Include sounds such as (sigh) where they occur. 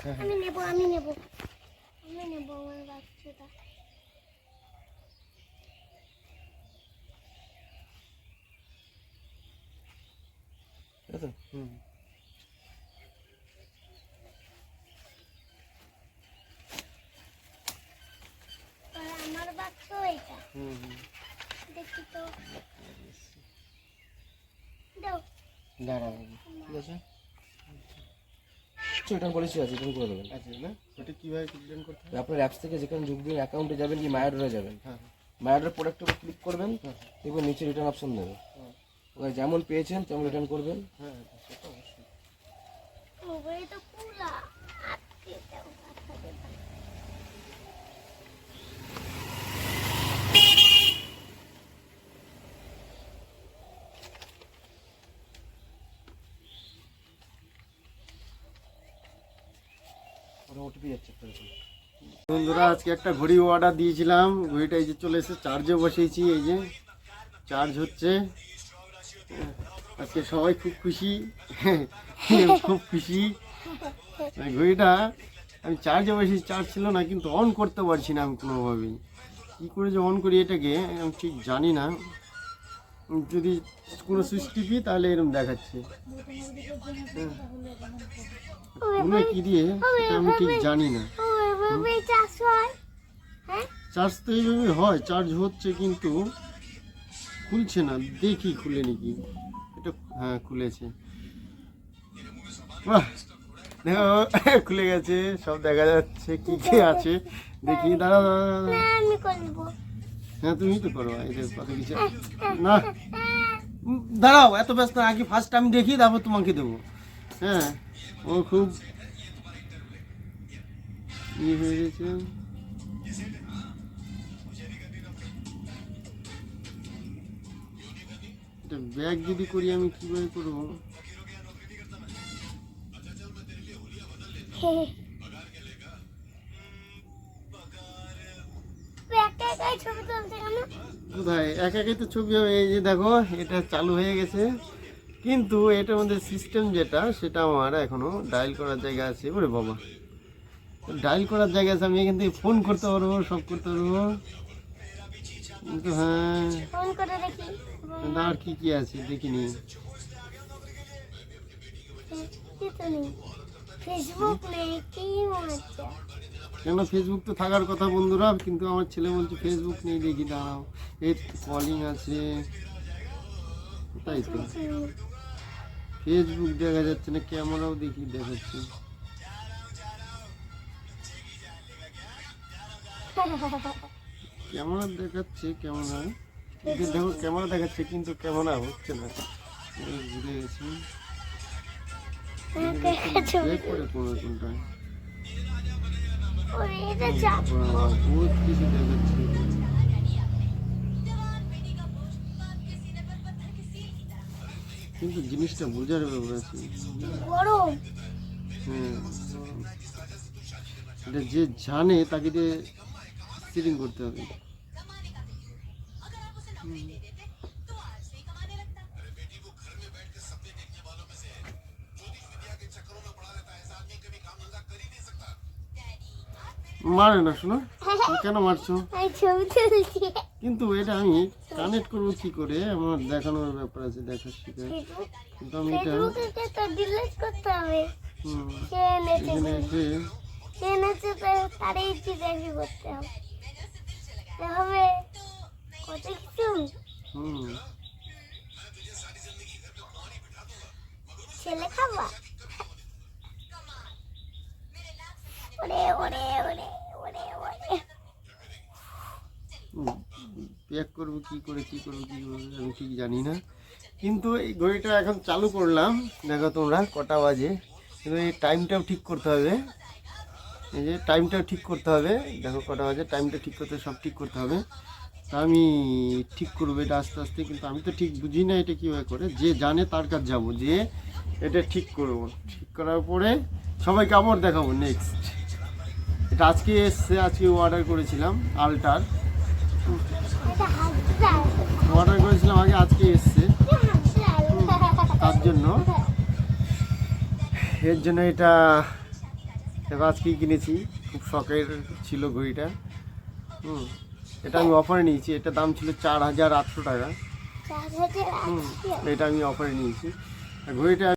আমি নেব আমি নেব। আমি নেব আমার বাচ্চাটা। হুম। আমার বাচ্চা এটা। হুম হুম। দেখি তো। দাও। দাঁড়াও। ঠিক আছে? রিটার্ন পলিসি আছে রিটার্ন করে দেবেন। আছে না? ওটা কীভাবে রিটার্ন করতে হয় আপনার অ্যাপস থেকে যেখানে যোগ দিন অ্যাকাউন্টে যাবেন কি মায়াডোরে যাবেন? হ্যাঁ মায়াডোর প্রোডাক্টের উপর ক্লিক করবেন হ্যাঁ দেখবেন নিচে রিটার্ন অপশন দেবে। হ্যাঁ। ওখানে যেমন পেয়েছেন তেমন রিটার্ন করবেন। হ্যাঁ হ্যাঁ, সেটা অবশ্যই মোবাইল তো পুরা আটকে দাও আটকে দাও ওটা বন্ধুরা, আজকে একটা ঘড়ি অর্ডার দিয়েছিলাম। ঘড়িটা এই যে চলে এসে চার্জে বসিয়েছি এই যে চার্জ হচ্ছে। আজকে সবাই খুব খুশি। (laughs) খুব খুশি। ঘড়িটা আমি চার্জে বসিয়েছি চার্জ ছিল না, কিন্তু অন করতে পারছি না আমি কোনোভাবেই। কী করে যে অন করি এটাকে, আমি ঠিক জানি না। যদি কোনো সুইচ টিপি তাহলে এরকম দেখাচ্ছে। কোনো কি দিয়ে? সেটা আমি ঠিক জানি না। চাষ হয়? চার্জ তো এইভাবে হয় চার্জ হচ্ছে কিন্তু খুলছে না। দেখি খুলে নাকি। এটা হ্যাঁ খুলেছে। বাহ! দেখো (laughs) খুলে গেছে। সব দেখা যাচ্ছে কি কি আছে। দেখি দাঁড়া দাঁড়া হ্যাঁ তুমি তো করো না। দাঁড়াও, এত ব্যস্ত, আগে ফার্স্ট আমি দেখি, তারপর তোমাকে দেবো। হ্যাঁ ও খুব ইয়ে হয়ে গেছে। ব্যাগ যদি করি আমি কীভাবে করব? (laughs) কোথায়? এক একে তো ছবি হবে এই যে দেখো এটা চালু হয়ে গেছে। কিন্তু এটার মধ্যে সিস্টেম যেটা সেটা আমার এখনও ডায়াল করার জায়গা আছে। ওরে বাবা। ডায়াল করার জায়গা আছে আমি এখান থেকে ফোন করতে পারব সব করতে পারব। কিন্তু হ্যাঁ। আর কি কি আছে দেখিনি। ফেসবুক নেই। কেন ফেসবুক তো থাকার কথা বন্ধুরা? কিন্তু আমার ছেলে বলছে ফেসবুক নেই দেখি দাঁড়াও। এর কলিং আছে। তাই তো। ফেসবুক দেখা যাচ্ছে না ক্যামেরাও দেখি দেখাচ্ছে। ক্যামেরা দেখাচ্ছে ক্যামেরা দেখো ক্যামেরা দেখাচ্ছে কিন্তু ক্যামেরা হচ্ছে না। ঘুরে গেছি ছবি বহুত কিছু দেখাচ্ছে। কিন্তু জিনিসটা বোঝার ব্যাপার আছে। হ্যাঁ। এটা যে জানে তাকে দিয়ে সিটিং করতে হবে। মারে না শোনো। কেন মারছো? কিন্তু এটা আমি কানেক্ট করব কি করে? আমার দেখানোর ব্যাপার আছে দেখার শিখে। কিন্তু আমি এটা ডিলিট করতে হবে। হুম, সে এনেছে এখানে এসে সে এনেছে তো তারই জিজ্ঞাসা করতে হবে হবে কত কিছু হুম ছেলে খাবা ওরে ওরে ওরে ওরে ওরে প্যাক করব, কি করে, কি করব কি করব, আমি ঠিক জানি না। কিন্তু এই ঘড়িটা এখন চালু করলাম। দেখো তোমরা, কটা বাজে। কিন্তু এই টাইমটাও ঠিক করতে হবে। এই যে টাইমটাও ঠিক করতে হবে। দেখো কটা বাজে টাইমটা ঠিক করতে, সব ঠিক করতে হবে। তা আমি ঠিক করব এটা আস্তে আস্তে, কিন্তু আমি তো ঠিক বুঝি না এটা কীভাবে করে। যে জানে তার কাছে যাব, যে এটা ঠিক করব। ঠিক করার পরে সবাইকে আবার দেখাবো নেক্সট এটা আজকে এসছে, আজকে অর্ডার করেছিলাম আলটার অর্ডার করেছিলাম আগে আজকে এসছে। তার জন্য। এর জন্য এটা আজকেই কিনেছি। খুব শখের ছিল ঘড়িটা। হুম এটা আমি অফারে নিয়েছি। এটা দাম ছিল চার হাজার আটশো টাকা। হুম এটা আমি অফারে নিয়েছি। ঘড়িটা